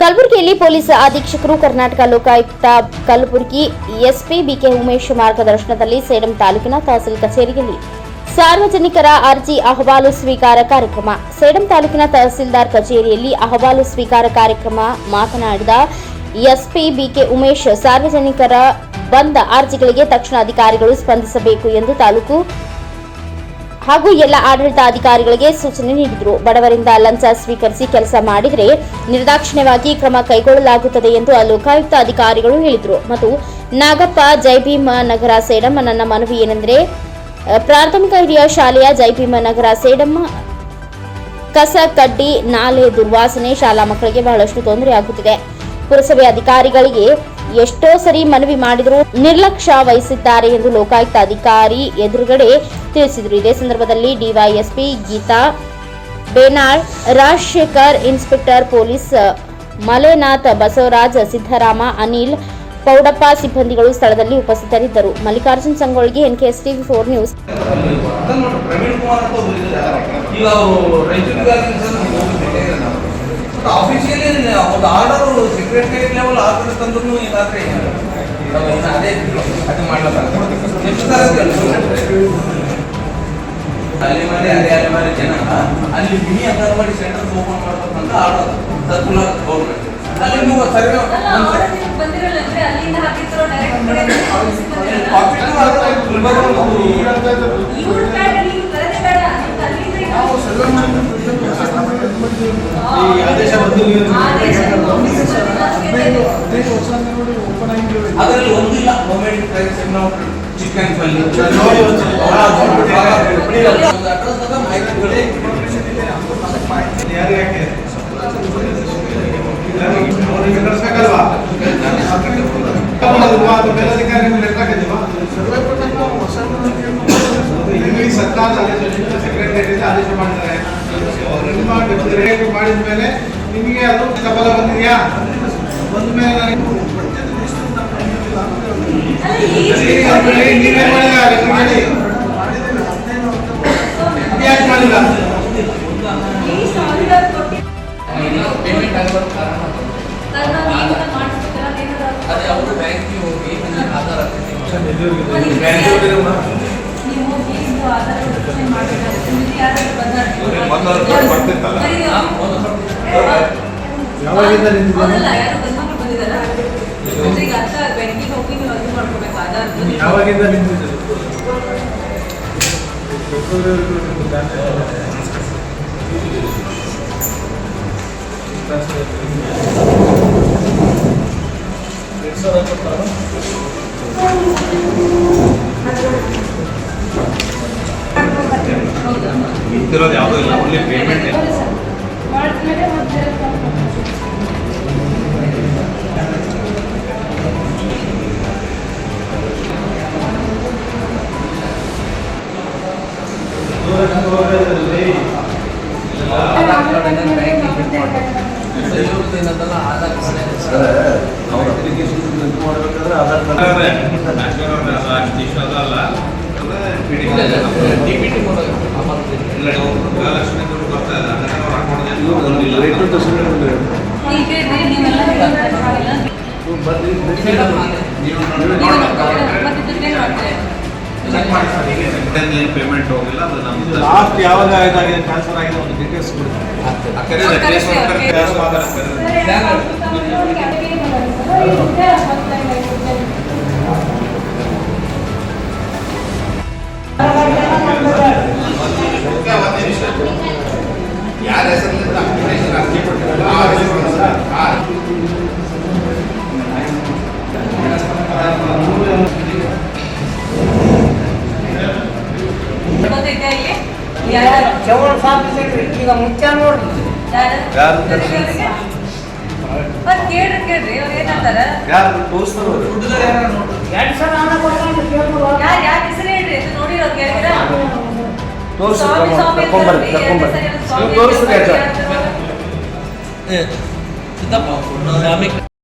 ಕಲಬುರಗಿಯಲ್ಲಿ ಪೊಲೀಸ್ ಅಧೀಕ್ಷಕರು Karnataka Lokayukta Kalaburagi SP BK Umesh ಮಾರ್ಗದರ್ಶನದಲ್ಲಿ ಸೇಡಂ ತಾಲೂಕಿನ ತಹಸೀಲ್ ಕಚೇರಿಯಲ್ಲಿ ಸಾರ್ವಜನಿಕರ ಅರ್ಜಿ ಅಹವಾಲು ಸ್ವೀಕಾರ ಕಾರ್ಯಕ್ರಮ. ಸೇಡಂ ತಾಲೂಕಿನ ತಹಸೀಲ್ದಾರ್ ಕಚೇರಿಯಲ್ಲಿ ಅಹವಾಲು ಸ್ವೀಕಾರ ಕಾರ್ಯಕ್ರಮ ಮಾತನಾಡಿದ ಎಸ್ಪಿ ಬಿಕೆ ಉಮೇಶ್, ಸಾರ್ವಜನಿಕರ ಬಂದ ಅರ್ಜಿಗಳಿಗೆ ತಕ್ಷಣ ಅಧಿಕಾರಿಗಳು ಸ್ಪಂದಿಸಬೇಕು ಎಂದು ತಾಲೂಕು ಹಾಗೂ ಎಲ್ಲ ಆಡಳಿತಾಧಿಕಾರಿಗಳಿಗೆ ಸೂಚನೆ ನೀಡಿದರು. ಬಡವರಿಂದ ಲಂಚ ಸ್ವೀಕರಿಸಿ ಕೆಲಸ ಮಾಡಿದರೆ ನಿರ್ದಾಕ್ಷಿಣ್ಯವಾಗಿ ಕ್ರಮ ಕೈಗೊಳ್ಳಲಾಗುತ್ತದೆ ಎಂದು ಲೋಕಾಯುಕ್ತ ಅಧಿಕಾರಿಗಳು ಹೇಳಿದರು. ಮತ್ತು ನಾಗಪ್ಪ ಜೈಭೀಮ ನಗರ ಸೇಡಮ್ಮ ನನ್ನ ಮನವಿ ಏನೆಂದರೆ ಪ್ರಾಥಮಿಕ ಹಿರಿಯ ಶಾಲೆಯ ಜೈಭೀಮ ನಗರ ಸೇಡಮ್ಮ ಕಸ ಕಡ್ಡಿ, ನಾಲೆ, ದುರ್ವಾಸನೆ ಶಾಲಾ ಮಕ್ಕಳಿಗೆ ಬಹಳಷ್ಟು ತೊಂದರೆ ಆಗುತ್ತಿದೆ. ಪುರಸಭೆ ಅಧಿಕಾರಿಗಳಿಗೆ ಎಷ್ಟೋ ಸರಿ ಮನವಿ ಮಾಡಿದರೂ ನಿರ್ಲಕ್ಷ್ಯ ವಹಿಸಿದ್ದಾರೆ ಎಂದು ಲೋಕಾಯುಕ್ತ ಅಧಿಕಾರಿ ಎದುರುಗಡೆ ತಿಳಿಸಿದರು. ಇದೇ ಸಂದರ್ಭದಲ್ಲಿ DYSP Geetha Benal, Rajashekar, inspector police Malenath, Basavaraj, Siddarama, Anil, Poudappa ಸಿಬ್ಬಂದಿಗಳು ಸ್ಥಳದಲ್ಲಿ ಉಪಸ್ಥಿತರಿದ್ದರು. Mallikarjun Sangolgi NKS TV four news. ಒಂದು ಆರ್ಡರ್ ಸೆಕ್ರೆಟರಿಯೇಟ್ ಲೆವೆಲ್ ಆರ್ಡರ್ ತಂದ್ರೂ ಏನಾದ್ರೆ ಅದೇ ಅದು ಮಾಡ್ಲಕ್ಕ ಎಷ್ಟು ತರ ಇದೆ ಅಲ್ಲಿ? ಅಲ್ಲಿ ಮಾಡಿ ಅದೇ ಅಲ್ಲಿ ಮಾಡಿ ಜನ ಅಲ್ಲಿ ಮಿನಿ ಅಂಗನವಾಡಿ ಸೆಂಟರ್ ಓಪನ್ ಮಾಡ್ಬೇಕಂತ ಆರ್ಡರ್ ಸರ್ಕುಲರ್ ಗೌರ್ಮೆಂಟ್ ಅಲ್ಲಿ ನೀವು ಸರ್ವೆ ಆದೇಶ ಬಂದಿಲ್ಲ. ಆದೇಶ ಬಂದಿಲ್ಲ. ಅದರಲ್ಲಿ ಒಂದಿಲ್ಲ ಮೊಮೆಂಟ್ ಪ್ರೈಸ್ ಚಿಕನ್ ಪಲ್ಲಿ ನೋಡಿ ಒಂದ್ಸಲ. ಅಡ್ರೆಸ್ ಮಾಹಿತಿ ಯಾರು ಯಾಕೆ ಅವ್ರಿಗೆ ಕಳಿಸ್ಬೇಕಲ್ವಾ ಮಾಡೋದಿಲ್ವಾ? ಅಥವಾ ಮೇಲಧಿಕಾರಿಗಳು ಲೆಕ್ಕ ಹಾಕಿದ್ವಾ? ನಿಮಗೆ ಸರ್ಕಾರದ ಆದೇಶ ಸೆಕ್ರೆಟರಿಯಿಂದ ಆದೇಶ ಮಾಡಿದ್ದಾರೆ ಅವ್ರು ನಿಮ್ಮ ಡೆಪ್ಯುಟಿ ಮಾಡಿದ ಮೇಲೆ ನಿಮಗೆ ಅದು ಕಬಲ ಬಂದಿದೆಯಾ ಬಂದ ಮೇಲೆ ನನಗೆ ಅಲ್ಲ, ಈ- ಸರಿ, ಅಂದ್ರೆ ನೀವೇ ಮಾಡಿಲ್ಲ ಲೆಕ್ಕ ಮಾಡಿ ಯಾಕೆ ಮಾಡಿಲ್ಲ ಈ ಸಾವಿರಾರು ಕೋಟಿ ಪೇಮೆಂಟ್ ಆಗಬಾರ್ದು ಕಾರಣ ಕಾರಣ ನೀವೆಲ್ಲ ಮಾಡಿಸ್ಬೇಕಲ್ಲ, ಏನಾದ್ರು ಅದೇ ಅವರು ಬ್ಯಾಂಕಿಗೆ ಹೋಗಿ ನನಗೆ ಆಧಾರ್ ಆಗ್ತೈತಿ ನೀವು ಫೀಸ್ದು ಆಧಾರ ರಕ್ಷಣೆ ಮಾಡ್ಬೇಕಾಗುತ್ತೆ. ನಿಮ್ಗೆ ಯಾರಾದ್ರೂ ಬಂದಾರೆ? ಮೊದಲು ಬರ್ತಿತ್ತಲ್ಲ? ಬರೀ ಹಾ, ನೀವು- ಒಂದು ಯಾವಾಗಿಂದ ನಿಂತಿದ್ದೀರಾ? ಹೌದಲ್ಲ, ಯಾರು ಇದ್ದಿರೋದು ಯಾವುದೂ ಇಲ್ಲ ಓನ್ಲಿ ಪೇಮೆಂಟ್ ಆಧಾರ್ ಅಷ್ಟು ಅಲ್ಲ. ಅದಲ್ಲ ಪೇಮೆಂಟ್ ಹೋಗಿಲ್ಲ ಅದು ನಮ್ದು ಲಾಸ್ಟ್ ಯಾವಾಗ ಇದಾಗಿದೆ ಟ್ರಾನ್ಸ್ಫರ್ ಆಗಿದೆ ಒಂದು ಡೀಟೇಲ್ಸ್ ಕೊಡಿ ಯಾರ ಹೆಸರಿನಿಂದ ಅಪ್ಲಿಕೇಶನ್ ಅರ್ಜಿ ಕೊಟ್ಟಿರಲ್ಲ ಆ? ಚೌಳ ನೋಡ್ರಿ ಕೇಳ್ರಿ ಕೇಳ್ರಿ ಅವ್ರು ಏನಂತಾರ ಯಾರು ತೋರಿಸ್ತಾರೋ ನೋಡ್ರಿ ಹೆಸರು ಹೇಳ್ರಿ ಇದು ನೋಡಿರೋರು ಕೇಳಿದ್ರ ತೋರಿಸಿ ಕರ್ಕೊಂಬರ್ರಿ ಕರ್ಕೊಂಬರ್ರಿ ನೀವು ತೋರಿಸ್ರಿ ಸ್ವಾಮಿ